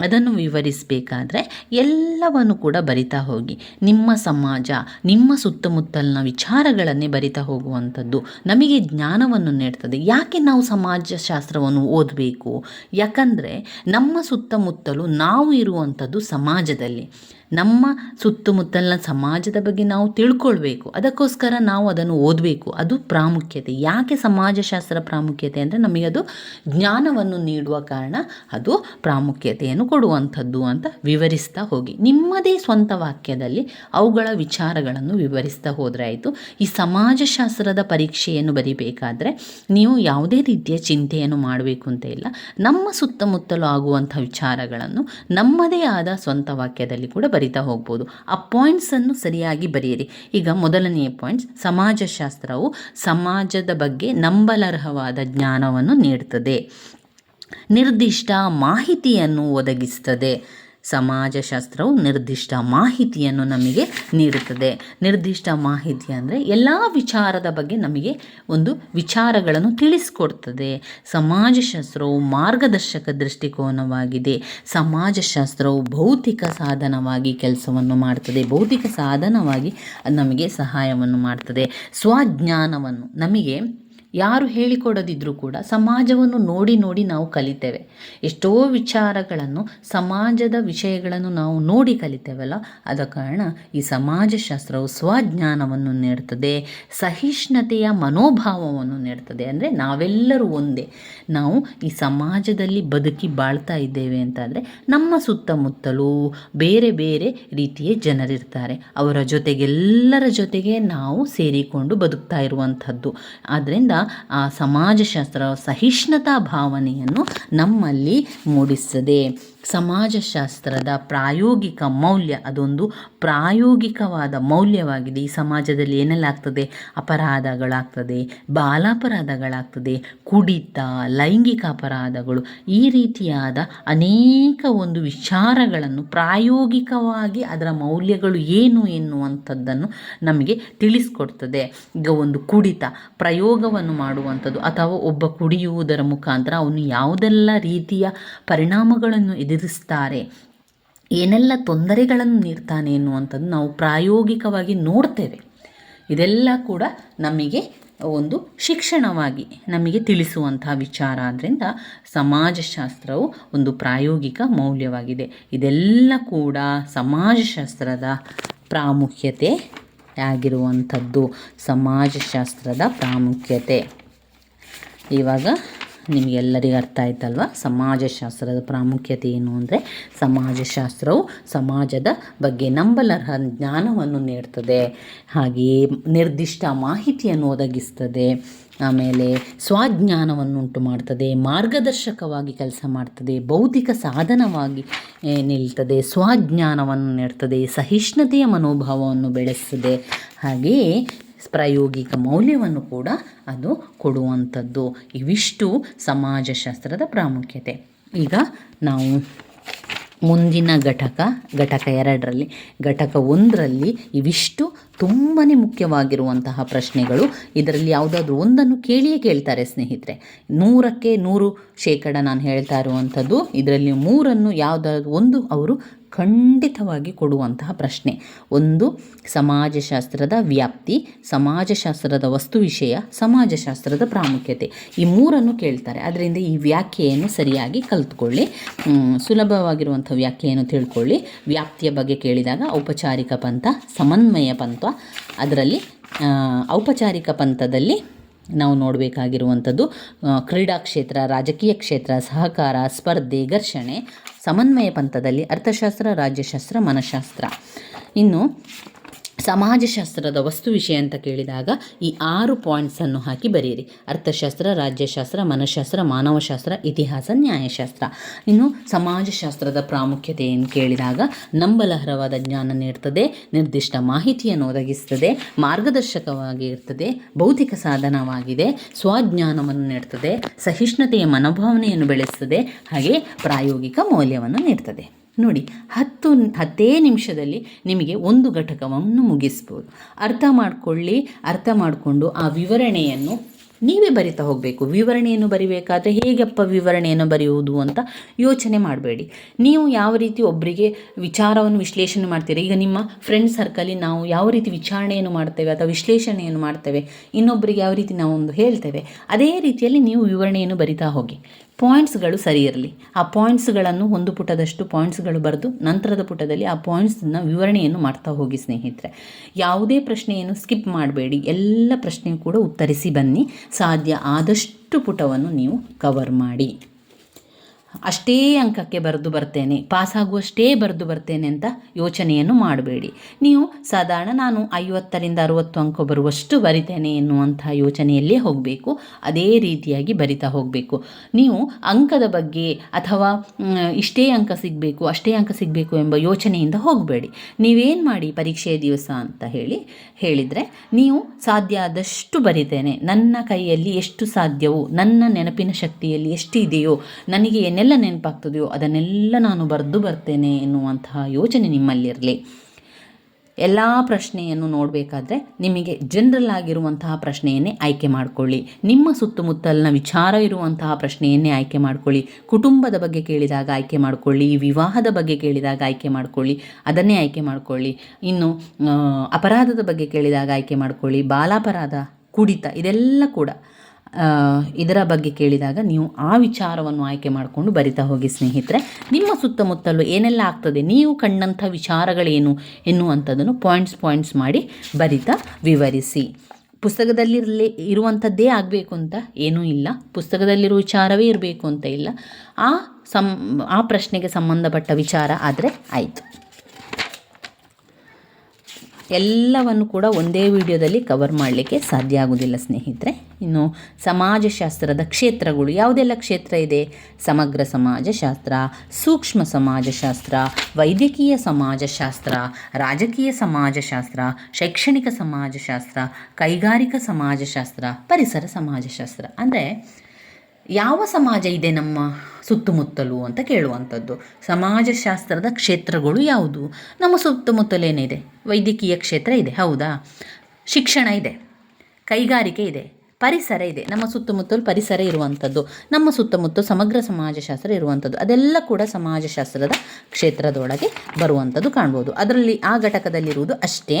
ಅದನ್ನು ವಿವರಿಸಬೇಕಾದ್ರೆ ಎಲ್ಲವನ್ನು ಕೂಡ ಬರಿತಾ ಹೋಗಿ. ನಿಮ್ಮ ಸಮಾಜ, ನಿಮ್ಮ ಸುತ್ತಮುತ್ತಲಿನ ವಿಚಾರಗಳನ್ನೇ ಬರಿತಾ ಹೋಗುವಂಥದ್ದು ನಮಗೆ ಜ್ಞಾನವನ್ನು ನೀಡ್ತದೆ. ಯಾಕೆ ನಾವು ಸಮಾಜಶಾಸ್ತ್ರವನ್ನು ಓದಬೇಕು? ಯಾಕಂದರೆ ನಮ್ಮ ಸುತ್ತಮುತ್ತಲು ನಾವು ಇರುವಂಥದ್ದು ಸಮಾಜದಲ್ಲಿ. ನಮ್ಮ ಸುತ್ತಮುತ್ತಲಿನ ಸಮಾಜದ ಬಗ್ಗೆ ನಾವು ತಿಳ್ಕೊಳ್ಬೇಕು. ಅದಕ್ಕೋಸ್ಕರ ನಾವು ಅದನ್ನು ಓದಬೇಕು. ಅದು ಪ್ರಾಮುಖ್ಯತೆ. ಯಾಕೆ ಸಮಾಜಶಾಸ್ತ್ರ ಪ್ರಾಮುಖ್ಯತೆ ಅಂದರೆ ನಮಗೆ ಅದು ಜ್ಞಾನವನ್ನು ನೀಡುವ ಕಾರಣ ಅದು ಪ್ರಾಮುಖ್ಯತೆಯನ್ನು ಕೊಡುವಂಥದ್ದು ಅಂತ ವಿವರಿಸ್ತಾ ಹೋಗಿ. ನಿಮ್ಮದೇ ಸ್ವಂತ ವಾಕ್ಯದಲ್ಲಿ ಅವುಗಳ ವಿಚಾರಗಳನ್ನು ವಿವರಿಸ್ತಾ ಹೋದರೆ ಆಯಿತು ಈ ಸಮಾಜಶಾಸ್ತ್ರದ ಪರೀಕ್ಷೆಯನ್ನು ಬರಿಬೇಕಾದ್ರೆ ನೀವು ಯಾವುದೇ ರೀತಿಯ ಚಿಂತೆಯನ್ನು ಮಾಡಬೇಕು ಅಂತ ಇಲ್ಲ. ನಮ್ಮ ಸುತ್ತಮುತ್ತಲು ಆಗುವಂಥ ವಿಚಾರಗಳನ್ನು ನಮ್ಮದೇ ಆದ ಸ್ವಂತ ವಾಕ್ಯದಲ್ಲಿ ಕೂಡ ಬರಿತಾ ಹೋಗ್ಬೋದು. ಆ ಪಾಯಿಂಟ್ಸನ್ನು ಸರಿಯಾಗಿ ಬರೆಯಿರಿ. ಈಗ ಮೊದಲನೆಯ ಪಾಯಿಂಟ್ಸ್ ಸಮಾಜಶಾಸ್ತ್ರವು ಸಮಾಜದ ಬಗ್ಗೆ ನಂಬಲರ್ಹವಾದ ಜ್ಞಾನವನ್ನು ನೀಡುತ್ತದೆ ನಿರ್ದಿಷ್ಟ ಮಾಹಿತಿಯನ್ನು ಒದಗಿಸ್ತದೆ. ಸಮಾಜಶಾಸ್ತ್ರವು ನಿರ್ದಿಷ್ಟ ಮಾಹಿತಿಯನ್ನು ನಮಗೆ ನೀಡುತ್ತದೆ. ನಿರ್ದಿಷ್ಟ ಮಾಹಿತಿ ಅಂದರೆ ಎಲ್ಲ ವಿಚಾರದ ಬಗ್ಗೆ ನಮಗೆ ಒಂದು ವಿಚಾರಗಳನ್ನು ತಿಳಿಸ್ಕೊಡ್ತದೆ. ಸಮಾಜಶಾಸ್ತ್ರವು ಮಾರ್ಗದರ್ಶಕ ದೃಷ್ಟಿಕೋನವಾಗಿದೆ. ಸಮಾಜಶಾಸ್ತ್ರವು ಭೌತಿಕ ಸಾಧನವಾಗಿ ಕೆಲಸವನ್ನು ಮಾಡ್ತದೆ. ಭೌತಿಕ ಸಾಧನವಾಗಿ ನಮಗೆ ಸಹಾಯವನ್ನು ಮಾಡ್ತದೆ. ಸ್ವಜ್ಞಾನವನ್ನು ನಮಗೆ ಯಾರು ಹೇಳಿಕೊಡದಿದ್ದರೂ ಕೂಡ ಸಮಾಜವನ್ನು ನೋಡಿ ನೋಡಿ ನಾವು ಕಲಿತೇವೆ. ಎಷ್ಟೋ ವಿಚಾರಗಳನ್ನು, ಸಮಾಜದ ವಿಷಯಗಳನ್ನು ನಾವು ನೋಡಿ ಕಲಿತೇವಲ್ಲ, ಆದ ಕಾರಣ ಈ ಸಮಾಜಶಾಸ್ತ್ರವು ಸ್ವಜ್ಞಾನವನ್ನು ನೀಡ್ತದೆ, ಸಹಿಷ್ಣುತೆಯ ಮನೋಭಾವವನ್ನು ನೀಡ್ತದೆ. ಅಂದರೆ ನಾವೆಲ್ಲರೂ ಒಂದೇ. ನಾವು ಈ ಸಮಾಜದಲ್ಲಿ ಬದುಕಿ ಬಾಳ್ತಾ ಇದ್ದೇವೆ ಅಂತಂದ್ರೆ ನಮ್ಮ ಸುತ್ತಮುತ್ತಲೂ ಬೇರೆ ಬೇರೆ ರೀತಿಯ ಜನರಿರ್ತಾರೆ. ಅವರ ಜೊತೆಗೆಲ್ಲರ ಜೊತೆಗೆ ನಾವು ಸೇರಿಕೊಂಡು ಬದುಕ್ತಾ ಇರುವಂಥದ್ದು. ಆದ್ದರಿಂದ ಸಮಾಜಶಾಸ್ತ್ರ ಸಹಿಷ್ಣುತಾ ಭಾವನೆಯನ್ನು ನಮ್ಮಲ್ಲಿ ಮೂಡಿಸ್ತದೆ ಸಮಾಜಶಾಸ್ತ್ರದ ಪ್ರಾಯೋಗಿಕ ಮೌಲ್ಯ ಅದೊಂದು ಪ್ರಾಯೋಗಿಕವಾದ ಮೌಲ್ಯವಾಗಿದೆ. ಈ ಸಮಾಜದಲ್ಲಿ ಏನೆಲ್ಲ ಆಗ್ತದೆ ಅಪರಾಧಗಳಾಗ್ತದೆ, ಬಾಲಾಪರಾಧಗಳಾಗ್ತದೆ, ಕುಡಿತ, ಲೈಂಗಿಕ ಅಪರಾಧಗಳು ಈ ರೀತಿಯಾದ ಅನೇಕ ಒಂದು ವಿಚಾರಗಳನ್ನು ಪ್ರಾಯೋಗಿಕವಾಗಿ ಅದರ ಮೌಲ್ಯಗಳು ಏನು ಎನ್ನುವಂಥದ್ದನ್ನು ನಮಗೆ ತಿಳಿಸ್ಕೊಡ್ತದೆ. ಈಗ ಒಂದು ಕುಡಿತ ಪ್ರಯೋಗವನ್ನು ಮಾಡುವಂಥದ್ದು ಅಥವಾ ಒಬ್ಬ ಕುಡಿಯುವುದರ ಮುಖಾಂತರ ಅವನು ಯಾವುದೆಲ್ಲ ರೀತಿಯ ಪರಿಣಾಮಗಳನ್ನು ಎದುರಿಸ್ತಾರೆ. ಏನೆಲ್ಲ ತೊಂದರೆಗಳನ್ನು ನೀಡ್ತಾನೆ ಎನ್ನುವಂಥದ್ದು ನಾವು ಪ್ರಾಯೋಗಿಕವಾಗಿ ನೋಡ್ತೇವೆ. ಇದೆಲ್ಲ ಕೂಡ ನಮಗೆ ಒಂದು ಶಿಕ್ಷಣವಾಗಿ ನಮಗೆ ತಿಳಿಸುವಂತಹ ವಿಚಾರ. ಆದ್ದರಿಂದ ಸಮಾಜಶಾಸ್ತ್ರವು ಒಂದು ಪ್ರಾಯೋಗಿಕ ಮೌಲ್ಯವಾಗಿದೆ. ಇದೆಲ್ಲ ಕೂಡ ಸಮಾಜಶಾಸ್ತ್ರದ ಪ್ರಾಮುಖ್ಯತೆ ಆಗಿರುವಂಥದ್ದು. ಸಮಾಜಶಾಸ್ತ್ರದ ಪ್ರಾಮುಖ್ಯತೆ. ಇವಾಗ ನಿಮಗೆಲ್ಲರಿಗೂ ಅರ್ಥ ಆಯ್ತಲ್ವ? ಸಮಾಜಶಾಸ್ತ್ರದ ಪ್ರಾಮುಖ್ಯತೆ ಏನು ಅಂದರೆ ಸಮಾಜಶಾಸ್ತ್ರವು ಸಮಾಜದ ಬಗ್ಗೆ ನಂಬಲರ್ಹ ಜ್ಞಾನವನ್ನು ನೀಡ್ತದೆ. ಹಾಗೆಯೇ ನಿರ್ದಿಷ್ಟ ಮಾಹಿತಿಯನ್ನು ಒದಗಿಸ್ತದೆ. ಆಮೇಲೆ ಸ್ವಜ್ಞಾನವನ್ನುಂಟು ಮಾಡ್ತದೆ, ಮಾರ್ಗದರ್ಶಕವಾಗಿ ಕೆಲಸ ಮಾಡ್ತದೆ, ಬೌದ್ಧಿಕ ಸಾಧನವಾಗಿ ನಿಲ್ತದೆ, ಸ್ವಜ್ಞಾನವನ್ನು ನೀಡ್ತದೆ, ಸಹಿಷ್ಣುತೆಯ ಮನೋಭಾವವನ್ನು ಬೆಳೆಸ್ತದೆ. ಹಾಗೆಯೇ ಪ್ರಾಯೋಗಿಕ ಮೌಲ್ಯವನ್ನು ಕೂಡ ಅದು ಕೊಡುವಂಥದ್ದು. ಇವಿಷ್ಟು ಸಮಾಜಶಾಸ್ತ್ರದ ಪ್ರಾಮುಖ್ಯತೆ. ಈಗ ನಾವು ಮುಂದಿನ ಘಟಕ ಘಟಕ ಎರಡರಲ್ಲಿ, ಘಟಕ ಒಂದರಲ್ಲಿ ಇವಿಷ್ಟು ತುಂಬಾ ಮುಖ್ಯವಾಗಿರುವಂತಹ ಪ್ರಶ್ನೆಗಳು. ಇದರಲ್ಲಿ ಯಾವುದಾದ್ರೂ ಒಂದನ್ನು ಕೇಳಿಯೇ ಕೇಳ್ತಾರೆ ಸ್ನೇಹಿತರೆ. ನೂರಕ್ಕೆ ನೂರು ಶೇಕಡ ನಾನು ಹೇಳ್ತಾ ಇರುವಂಥದ್ದು. ಇದರಲ್ಲಿ ಮೂರನ್ನು ಯಾವುದಾದ್ರೂ ಒಂದು ಅವರು ಖಂಡಿತವಾಗಿ ಕೊಡುವಂತಹ ಪ್ರಶ್ನೆ. ಒಂದು, ಸಮಾಜಶಾಸ್ತ್ರದ ವ್ಯಾಪ್ತಿ, ಸಮಾಜಶಾಸ್ತ್ರದ ವಸ್ತು ವಿಷಯ, ಸಮಾಜಶಾಸ್ತ್ರದ ಪ್ರಾಮುಖ್ಯತೆ. ಈ ಮೂರನ್ನು ಕೇಳ್ತಾರೆ. ಅದರಿಂದ ಈ ವ್ಯಾಖ್ಯೆಯನ್ನು ಸರಿಯಾಗಿ ಕಲಿತ್ಕೊಳ್ಳಿ. ಸುಲಭವಾಗಿರುವಂಥ ವ್ಯಾಖ್ಯೆಯನ್ನು ತಿಳ್ಕೊಳ್ಳಿ. ವ್ಯಾಪ್ತಿಯ ಬಗ್ಗೆ ಕೇಳಿದಾಗ ಔಪಚಾರಿಕ ಪಂಥ, ಸಮನ್ವಯ ಪಂಥ. ಅದರಲ್ಲಿ ಔಪಚಾರಿಕ ಪಂಥದಲ್ಲಿ ನಾವು ನೋಡಬೇಕಾಗಿರುವಂಥದ್ದು ಕ್ರೀಡಾ ಕ್ಷೇತ್ರ ರಾಜಕೀಯ ಕ್ಷೇತ್ರ, ಸಹಕಾರ, ಸ್ಪರ್ಧೆ, ಘರ್ಷಣೆ. ಸಮನ್ವಯ ಪಂಥದಲ್ಲಿ ಅರ್ಥಶಾಸ್ತ್ರ ರಾಜ್ಯಶಾಸ್ತ್ರ ಮನಃಶಾಸ್ತ್ರ. ಇನ್ನು ಸಮಾಜಶಾಸ್ತ್ರದ ವಸ್ತು ವಿಷಯ ಅಂತ ಕೇಳಿದಾಗ ಈ ಆರು ಪಾಯಿಂಟ್ಸನ್ನು ಹಾಕಿ ಬರೆಯಿರಿ. ಅರ್ಥಶಾಸ್ತ್ರ, ರಾಜ್ಯಶಾಸ್ತ್ರ, ಮನಃಶಾಸ್ತ್ರ, ಮಾನವಶಾಸ್ತ್ರ, ಇತಿಹಾಸ, ನ್ಯಾಯಶಾಸ್ತ್ರ. ಇನ್ನು ಸಮಾಜಶಾಸ್ತ್ರದ ಪ್ರಾಮುಖ್ಯತೆ ಏನು ಕೇಳಿದಾಗ ನಂಬಲಹರವಾದ ಜ್ಞಾನ ನೀಡ್ತದೆ, ನಿರ್ದಿಷ್ಟ ಮಾಹಿತಿಯನ್ನು ಒದಗಿಸ್ತದೆ, ಮಾರ್ಗದರ್ಶಕವಾಗಿ ಇರ್ತದೆ, ಭೌತಿಕ ಸಾಧನವಾಗಿದೆ, ಸ್ವಜ್ಞಾನವನ್ನು ನೀಡ್ತದೆ, ಸಹಿಷ್ಣುತೆಯ ಮನೋಭಾವನೆಯನ್ನು ಬೆಳೆಸ್ತದೆ, ಹಾಗೆ ಪ್ರಾಯೋಗಿಕ ಮೌಲ್ಯವನ್ನು ನೀಡ್ತದೆ. ನೋಡಿ, ಹತ್ತು, ಹತ್ತೇ ನಿಮಿಷದಲ್ಲಿ ನಿಮಗೆ ಒಂದು ಘಟಕವನ್ನು ಮುಗಿಸ್ಬೋದು. ಅರ್ಥ ಮಾಡಿಕೊಳ್ಳಿ, ಅರ್ಥ ಮಾಡಿಕೊಂಡು ಆ ವಿವರಣೆಯನ್ನು ನೀವೇ ಬರಿತಾ ಹೋಗಬೇಕು. ವಿವರಣೆಯನ್ನು ಬರಿಬೇಕಾದ್ರೆ ಹೇಗಪ್ಪ ವಿವರಣೆಯನ್ನು ಬರೆಯುವುದು ಅಂತ ಯೋಚನೆ ಮಾಡಬೇಡಿ. ನೀವು ಯಾವ ರೀತಿ ಒಬ್ಬರಿಗೆ ವಿಚಾರವನ್ನು ವಿಶ್ಲೇಷಣೆ ಮಾಡ್ತೀರಿ? ಈಗ ನಿಮ್ಮ ಫ್ರೆಂಡ್ ಸರ್ಕಲಿ ನಾವು ಯಾವ ರೀತಿ ವಿಚಾರಣೆಯನ್ನು ಮಾಡ್ತೇವೆ ಅಥವಾ ವಿಶ್ಲೇಷಣೆಯನ್ನು ಮಾಡ್ತೇವೆ ಇನ್ನೊಬ್ಬರಿಗೆ ಯಾವ ರೀತಿ ನಾವು ಒಂದು ಹೇಳ್ತೇವೆ, ಅದೇ ರೀತಿಯಲ್ಲಿ ನೀವು ವಿವರಣೆಯನ್ನು ಬರಿತಾ ಹೋಗಿ. ಪಾಯಿಂಟ್ಸ್ಗಳು ಸರಿ ಇರಲಿ. ಆ ಪಾಯಿಂಟ್ಸ್ಗಳನ್ನು ಒಂದು ಪುಟದಷ್ಟು ಪಾಯಿಂಟ್ಸ್ಗಳು ಬರೆದು ನಂತರದ ಪುಟದಲ್ಲಿ ಆ ಪಾಯಿಂಟ್ಸ್ನ ವಿವರಣೆಯನ್ನು ಮಾಡ್ತಾ ಹೋಗಿ ಸ್ನೇಹಿತರೆ. ಯಾವುದೇ ಪ್ರಶ್ನೆಯನ್ನು ಸ್ಕಿಪ್ ಮಾಡಬೇಡಿ. ಎಲ್ಲ ಪ್ರಶ್ನೆಯೂ ಕೂಡ ಉತ್ತರಿಸಿ ಬನ್ನಿ. ಸಾಧ್ಯ ಆದಷ್ಟು ಪುಟವನ್ನು ನೀವು ಕವರ್ ಮಾಡಿ. ಅಷ್ಟೇ ಅಂಕಕ್ಕೆ ಬರೆದು ಬರ್ತೇನೆ, ಪಾಸಾಗುವಷ್ಟೇ ಬರೆದು ಬರ್ತೇನೆ ಅಂತ ಯೋಚನೆಯನ್ನು ಮಾಡಬೇಡಿ. ನೀವು ಸಾಧಾರಣ ನಾನು ಐವತ್ತರಿಂದ ಅರುವತ್ತು ಅಂಕ ಬರುವಷ್ಟು ಬರಿತೇನೆ ಎನ್ನುವಂಥ ಯೋಚನೆಯಲ್ಲೇ ಹೋಗಬೇಕು, ಅದೇ ರೀತಿಯಾಗಿ ಬರಿತಾ ಹೋಗಬೇಕು. ನೀವು ಅಂಕದ ಬಗ್ಗೆ ಅಥವಾ ಇಷ್ಟೇ ಅಂಕ ಸಿಗಬೇಕು, ಅಷ್ಟೇ ಅಂಕ ಸಿಗಬೇಕು ಎಂಬ ಯೋಚನೆಯಿಂದ ಹೋಗಬೇಡಿ. ನೀವೇನು ಮಾಡಿ ಪರೀಕ್ಷೆಯ ದಿವಸ ಅಂತ ಹೇಳಿ, ಹೇಳಿದರೆ ನೀವು ಸಾಧ್ಯ ಆದಷ್ಟು ಬರಿತೇನೆ. ನನ್ನ ಕೈಯಲ್ಲಿ ಎಷ್ಟು ಸಾಧ್ಯವೋ, ನನ್ನ ನೆನಪಿನ ಶಕ್ತಿಯಲ್ಲಿ ಎಷ್ಟು ಇದೆಯೋ ನನಗೆ ಏನೆಲ್ಲ ನೆನಪಾಗ್ತದೆಯೋ, ಅದನ್ನೆಲ್ಲ ನಾನು ಬರೆದು ಬರ್ತೇನೆ ಎನ್ನುವಂತಹ ಯೋಚನೆ ನಿಮ್ಮಲ್ಲಿರಲಿ. ಎಲ್ಲ ಪ್ರಶ್ನೆಯನ್ನು ನೋಡಬೇಕಾದ್ರೆ ನಿಮಗೆ ಜನರಲ್ ಆಗಿರುವಂತಹ ಪ್ರಶ್ನೆಯನ್ನೇ ಆಯ್ಕೆ ಮಾಡಿಕೊಳ್ಳಿ. ನಿಮ್ಮ ಸುತ್ತಮುತ್ತಲಿನ ವಿಚಾರ ಇರುವಂತಹ ಪ್ರಶ್ನೆಯನ್ನೇ ಆಯ್ಕೆ ಮಾಡಿಕೊಳ್ಳಿ. ಕುಟುಂಬದ ಬಗ್ಗೆ ಕೇಳಿದಾಗ ಆಯ್ಕೆ ಮಾಡಿಕೊಳ್ಳಿ. ವಿವಾಹದ ಬಗ್ಗೆ ಕೇಳಿದಾಗ ಆಯ್ಕೆ ಮಾಡಿಕೊಳ್ಳಿ. ಅದನ್ನೇ ಆಯ್ಕೆ ಮಾಡಿಕೊಳ್ಳಿ. ಇನ್ನು ಅಪರಾಧದ ಬಗ್ಗೆ ಕೇಳಿದಾಗ ಆಯ್ಕೆ ಮಾಡಿಕೊಳ್ಳಿ. ಬಾಲಾಪರಾಧ, ಕುಡಿತ ಇದೆಲ್ಲ ಕೂಡ. ಇದರ ಬಗ್ಗೆ ಕೇಳಿದಾಗ ನೀವು ಆ ವಿಚಾರವನ್ನು ಆಯ್ಕೆ ಮಾಡಿಕೊಂಡು ಬರಿತಾ ಹೋಗಿ ಸ್ನೇಹಿತರೆ. ನಿಮ್ಮ ಸುತ್ತಮುತ್ತಲು ಏನೆಲ್ಲ ಆಗ್ತದೆ? ನೀವು ಕಂಡಂಥ ವಿಚಾರಗಳೇನು ಎನ್ನುವಂಥದ್ದನ್ನು ಪಾಯಿಂಟ್ಸ್ ಪಾಯಿಂಟ್ಸ್ ಮಾಡಿ ಬರಿತಾ ವಿವರಿಸಿ. ಪುಸ್ತಕದಲ್ಲಿರಲಿ ಇರುವಂಥದ್ದೇ ಆಗಬೇಕು ಅಂತ ಏನೂ ಇಲ್ಲ. ಪುಸ್ತಕದಲ್ಲಿರುವ ವಿಚಾರವೇ ಇರಬೇಕು ಅಂತ ಇಲ್ಲ. ಆ ಸಂ, ಆ ಪ್ರಶ್ನೆಗೆ ಸಂಬಂಧಪಟ್ಟ ವಿಚಾರ ಆದರೆ ಆಯಿತು. ಎಲ್ಲವನ್ನು ಕೂಡ ಒಂದೇ ವಿಡಿಯೋದಲ್ಲಿ ಕವರ್ ಮಾಡಲಿಕ್ಕೆ ಸಾಧ್ಯ ಆಗೋದಿಲ್ಲ ಸ್ನೇಹಿತರೆ. ಇನ್ನು ಸಮಾಜಶಾಸ್ತ್ರದ ಕ್ಷೇತ್ರಗಳು ಯಾವುದೆಲ್ಲ ಕ್ಷೇತ್ರ ಇದೆ? ಸಮಗ್ರ ಸಮಾಜಶಾಸ್ತ್ರ, ಸೂಕ್ಷ್ಮ ಸಮಾಜಶಾಸ್ತ್ರ, ವೈದ್ಯಕೀಯ ಸಮಾಜಶಾಸ್ತ್ರ, ರಾಜಕೀಯ ಸಮಾಜಶಾಸ್ತ್ರ, ಶೈಕ್ಷಣಿಕ ಸಮಾಜಶಾಸ್ತ್ರ, ಕೈಗಾರಿಕಾ ಸಮಾಜಶಾಸ್ತ್ರ, ಪರಿಸರ ಸಮಾಜಶಾಸ್ತ್ರ. ಅಂದರೆ ಯಾವ ಸಮಾಜ ಇದೆ ನಮ್ಮ ಸುತ್ತಮುತ್ತಲು ಅಂತ ಕೇಳುವಂಥದ್ದು? ಸಮಾಜಶಾಸ್ತ್ರದ ಕ್ಷೇತ್ರಗಳು ಯಾವುದು? ನಮ್ಮ ಸುತ್ತಮುತ್ತಲೇನಿದೆ ವೈದ್ಯಕೀಯ ಕ್ಷೇತ್ರ ಇದೆ, ಹೌದಾ? ಶಿಕ್ಷಣ ಇದೆ, ಕೈಗಾರಿಕೆ ಇದೆ, ಪರಿಸರ ಇದೆ. ನಮ್ಮ ಸುತ್ತಮುತ್ತಲು ಪರಿಸರ ಇರುವಂಥದ್ದು, ನಮ್ಮ ಸುತ್ತಮುತ್ತ ಸಮಗ್ರ ಸಮಾಜಶಾಸ್ತ್ರ ಇರುವಂಥದ್ದು, ಅದೆಲ್ಲ ಕೂಡ ಸಮಾಜಶಾಸ್ತ್ರದ ಕ್ಷೇತ್ರದೊಳಗೆ ಬರುವಂಥದ್ದು ಕಾಣ್ಬೋದು. ಅದರಲ್ಲಿ ಆ ಘಟಕದಲ್ಲಿರುವುದು ಅಷ್ಟೇ.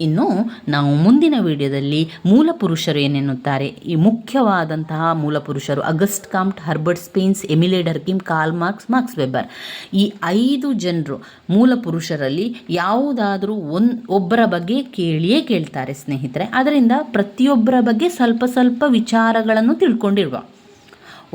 ಇನ್ನು ನಾವು ಮುಂದಿನ ವಿಡಿಯೋದಲ್ಲಿ ಮೂಲ ಪುರುಷರು ಏನೆನ್ನುತ್ತಾರೆ? ಈ ಮುಖ್ಯವಾದಂತಹ ಮೂಲ ಪುರುಷರು August Comte, Herbert Spencer Emile Durkheim Karl Marx Marx Weber. ಈ ಐದು ಜನರು ಮೂಲ ಪುರುಷರಲ್ಲಿ ಯಾವುದಾದರೂ ಒನ್, ಒಬ್ಬರ ಬಗ್ಗೆ ಕೇಳಿಯೇ ಕೇಳ್ತಾರೆ ಸ್ನೇಹಿತರೆ. ಅದರಿಂದ ಪ್ರತಿಯೊಬ್ಬರ ಬಗ್ಗೆ ಸ್ವಲ್ಪ ಸ್ವಲ್ಪ ವಿಚಾರಗಳನ್ನು ತಿಳ್ಕೊಂಡಿರುವ.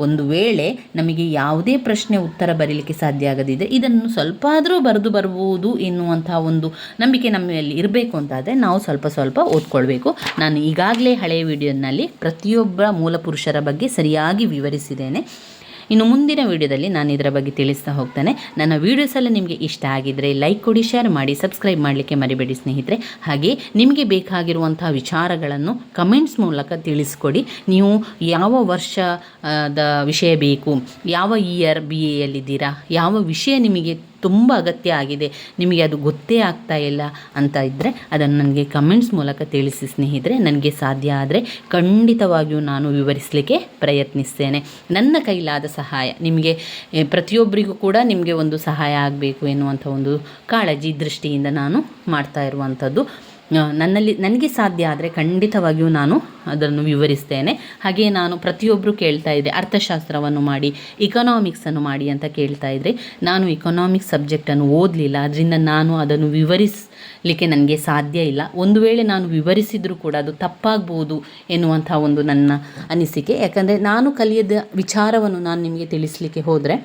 ಒಂದು ವೇಳೆ ನಮಗೆ ಯಾವುದೇ ಪ್ರಶ್ನೆ ಉತ್ತರ ಬರೀಲಿಕ್ಕೆ ಸಾಧ್ಯ ಆಗದಿದ್ದರೆ ಇದನ್ನು ಸ್ವಲ್ಪ ಆದರೂ ಬರೆದು ಬರಬಹುದು ಎನ್ನುವಂಥ ಒಂದು ನಂಬಿಕೆ ನಮ್ಮಲ್ಲಿ ಇರಬೇಕು ಅಂತಾದರೆ ನಾವು ಸ್ವಲ್ಪ ಸ್ವಲ್ಪ ಓದ್ಕೊಳ್ಬೇಕು. ನಾನು ಈಗಾಗಲೇ ಹಳೆಯ ವಿಡಿಯೋನಲ್ಲಿ ಪ್ರತಿಯೊಬ್ಬ ಮೂಲ ಪುರುಷರ ಬಗ್ಗೆ ಸರಿಯಾಗಿ ವಿವರಿಸಿದ್ದೇನೆ. ಇನ್ನು ಮುಂದಿನ ವಿಡಿಯೋದಲ್ಲಿ ನಾನು ಇದರ ಬಗ್ಗೆ ತಿಳಿಸ್ತಾ ಹೋಗ್ತೇನೆ. ನನ್ನ ವೀಡಿಯೋಸ್ ಎಲ್ಲ ನಿಮಗೆ ಇಷ್ಟ ಆಗಿದ್ದರೆ ಲೈಕ್ ಕೊಡಿ ಶೇರ್ ಮಾಡಿ ಸಬ್ಸ್ಕ್ರೈಬ್ ಮಾಡಲಿಕ್ಕೆ ಮರಿಬೇಡಿ ಸ್ನೇಹಿತರೆ. ಹಾಗೆ ನಿಮಗೆ ಬೇಕಾಗಿರುವಂತಹ ವಿಚಾರಗಳನ್ನು ಕಮೆಂಟ್ಸ್ ಮೂಲಕ ತಿಳಿಸ್ಕೊಡಿ. ನೀವು ಯಾವ ವರ್ಷದ ವಿಷಯ ಬೇಕು, ಯಾವ ಇಯರ್ ಬಿ ಎಯಲ್ಲಿದ್ದೀರಾ ಯಾವ ವಿಷಯ ನಿಮಗೆ ತುಂಬ ಅಗತ್ಯ ಆಗಿದೆ. ನಿಮಗೆ ಅದು ಗೊತ್ತೇ ಆಗ್ತಾ ಇಲ್ಲ ಅಂತ ಇದ್ದರೆ ಅದನ್ನು ನನಗೆ ಕಮೆಂಟ್ಸ್ ಮೂಲಕ ತಿಳಿಸಿ ಸ್ನೇಹಿತರೆ, ನನಗೆ ಸಾಧ್ಯ ಆದರೆ ಖಂಡಿತವಾಗಿಯೂ ನಾನು ವಿವರಿಸಲಿಕ್ಕೆ ಪ್ರಯತ್ನಿಸ್ತೇನೆ. ನನ್ನ ಕೈಲಾದ ಸಹಾಯ, ನಿಮಗೆ ಪ್ರತಿಯೊಬ್ಬರಿಗೂ ಕೂಡ ನಿಮಗೆ ಒಂದು ಸಹಾಯ ಆಗಬೇಕು ಎನ್ನುವಂಥ ಒಂದು ಕಾಳಜಿ ದೃಷ್ಟಿಯಿಂದ ನಾನು ಮಾಡ್ತಾ ಇರುವಂಥದ್ದು. ನನ್ನಲ್ಲಿ, ನನಗೆ ಸಾಧ್ಯ ಆದರೆ ಖಂಡಿತವಾಗಿಯೂ ನಾನು ಅದನ್ನು ವಿವರಿಸ್ತೇನೆ. ಹಾಗೆಯೇ ನಾನು ಪ್ರತಿಯೊಬ್ಬರು ಕೇಳ್ತಾ ಇದ್ದೆ, ಅರ್ಥಶಾಸ್ತ್ರವನ್ನು ಮಾಡಿ ಇಕನಾಮಿಕ್ಸನ್ನು ಮಾಡಿ ಅಂತ ಕೇಳ್ತಾ ಇದ್ದರೆ ನಾನು ಇಕನಾಮಿಕ್ಸ್ ಸಬ್ಜೆಕ್ಟನ್ನು ಓದಲಿಲ್ಲ ಅದರಿಂದ ನಾನು ಅದನ್ನು ವಿವರಿಸಲಿಕ್ಕೆ ನನಗೆ ಸಾಧ್ಯ ಇಲ್ಲ. ಒಂದು ವೇಳೆ ನಾನು ವಿವರಿಸಿದರೂ ಕೂಡ ಅದು ತಪ್ಪಾಗ್ಬೋದು ಎನ್ನುವಂಥ ಒಂದು ನನ್ನ ಅನಿಸಿಕೆ. ಯಾಕಂದರೆ ನಾನು ಕಲಿಯದ ವಿಚಾರವನ್ನು ನಾನು ನಿಮಗೆ ತಿಳಿಸಲಿಕ್ಕೆ ಹೋದರೆ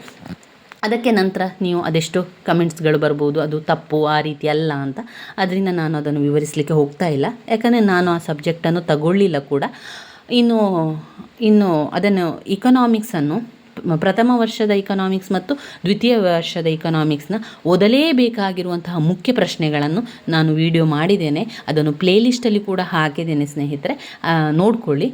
ಅದಕ್ಕೆ ನಂತರ ನೀವು ಅದೆಷ್ಟು ಕಮೆಂಟ್ಸ್ಗಳು ಬರ್ಬೋದು, ಅದು ತಪ್ಪು, ಆ ರೀತಿ ಅಲ್ಲ ಅಂತ. ಅದರಿಂದ ನಾನು ಅದನ್ನು ವಿವರಿಸಲಿಕ್ಕೆ ಹೋಗ್ತಾ ಇಲ್ಲ. ಯಾಕಂದರೆ ನಾನು ಆ ಸಬ್ಜೆಕ್ಟನ್ನು ತಗೊಳ್ಳಿಲ್ಲ ಕೂಡ. ಇನ್ನು ಇನ್ನು ಅದನ್ನು ಇಕನಾಮಿಕ್ಸನ್ನು ಪ್ರಥಮ ವರ್ಷದ ಇಕನಾಮಿಕ್ಸ್ ಮತ್ತು ದ್ವಿತೀಯ ವರ್ಷದ ಇಕನಾಮಿಕ್ಸ್ನ ಓದಲೇಬೇಕಾಗಿರುವಂತಹ ಮುಖ್ಯ ಪ್ರಶ್ನೆಗಳನ್ನು ನಾನು ವಿಡಿಯೋ ಮಾಡಿದ್ದೇನೆ. ಅದನ್ನು ಪ್ಲೇಲಿಸ್ಟಲ್ಲಿ ಕೂಡ ಹಾಕಿದ್ದೇನೆ ಸ್ನೇಹಿತರೆ. ನೋಡಿಕೊಳ್ಳಿ.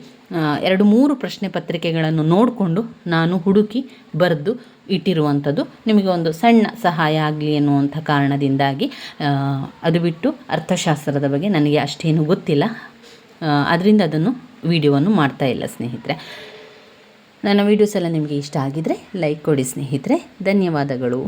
ಎರಡು ಮೂರು ಪ್ರಶ್ನೆ ಪತ್ರಿಕೆಗಳನ್ನು ನೋಡಿಕೊಂಡು ನಾನು ಹುಡುಕಿ ಬರೆದು ಇಟ್ಟಿರುವಂಥದ್ದು. ನಿಮಗೆ ಒಂದು ಸಣ್ಣ ಸಹಾಯ ಆಗಲಿ ಎನ್ನುವಂಥ ಕಾರಣದಿಂದಾಗಿ ಅದು ಬಿಟ್ಟು ಅರ್ಥಶಾಸ್ತ್ರದ ಬಗ್ಗೆ ನನಗೆ ಅಷ್ಟೇನು ಗೊತ್ತಿಲ್ಲ. ಅದರಿಂದ ಅದನ್ನು ವಿಡಿಯೋವನ್ನು ಮಾಡ್ತಾ ಇಲ್ಲ ಸ್ನೇಹಿತರೆ. ನನ್ನ ವೀಡಿಯೋಸ್ ಎಲ್ಲ ನಿಮಗೆ ಇಷ್ಟ ಆಗಿದ್ದರೆ ಲೈಕ್ ಕೊಡಿ ಸ್ನೇಹಿತರೆ. ಧನ್ಯವಾದಗಳು.